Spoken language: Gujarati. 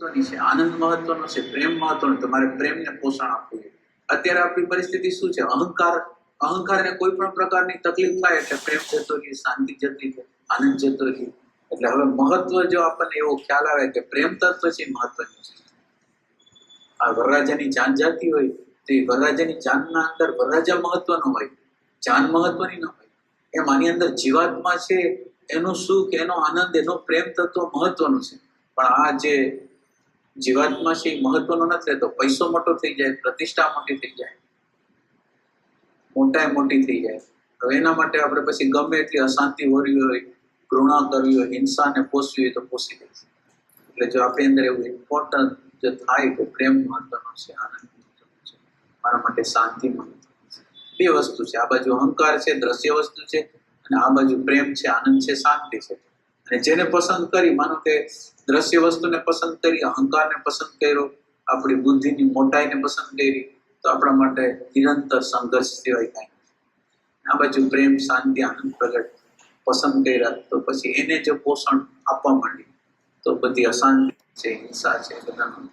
મહત્વની છે, આનંદ મહત્વનો છે, પ્રેમ મહત્વનો, તમારે પ્રેમને પોષણ આપવું જોઈએ. અત્યારે આપણી પરિસ્થિતિ શું છે? અહંકાર, અહંકારને કોઈ પણ પ્રકારની તકલીફ થાય એટલે પ્રેમ જતો રહે શાંતિ જતી રહે આનંદ જતો રહે એટલે હવે મહત્વ જો આપણને એવો ખ્યાલ આવે કે પ્રેમ તત્વ છે મહત્વનું છે. આ વરરાજાની જાન જાતી હોય, તો એ વરરાજાની જાનના અંદર વરરાજા મહત્વનો હોય, જાન મહત્વની ન હોય. એમ આની અંદર જીવાત્મા છે, એનું સુખ, એનો આનંદ, એનો પ્રેમ તત્વ મહત્વનું છે. પણ આ જે જીવાત્મા છે એ મહત્વનો નથી રહેતો. પૈસો મોટો થઈ જાય, પ્રતિષ્ઠા મોટી થઈ જાય. મોટા મોટી થઈ જાય. હવે એના માટે આપણે પછી ગમે એટલી અશાંતિ હોરવી હોય, ઘૃણા કરવી હોય, હિંસાને પોષવી હોય તો પોષી દઈશું એટલે જો આપણી અંદર એવું ઇમ્પોર્ટન્ટ જો થાય તો પ્રેમ મહત્વનો છે, આનંદ મારા માટે શાંતિ મહત્વની બે વસ્તુ છે. આ બાજુ અહંકાર છે, દ્રશ્ય વસ્તુ છે, અને આ બાજુ પ્રેમ છે, આનંદ છે, શાંતિ છે. અને જેને પસંદ કરી, માનો કે દ્રશ્ય વસ્તુને પસંદ કરી, અહંકારને પસંદ કર્યો, આપણી બુદ્ધિની મોટાઈને પસંદ કરી, તો આપણા માટે નિરંતર સંઘર્ષ સિવાય કાંઈ આ બાજુ પ્રેમ, શાંતિ, આનંદ પ્રગટ પસંદ કર્યા, તો પછી એને જો પોષણ આપવા માંડી, તો બધી અશાંતિ છે, હિંસા છે બધાનો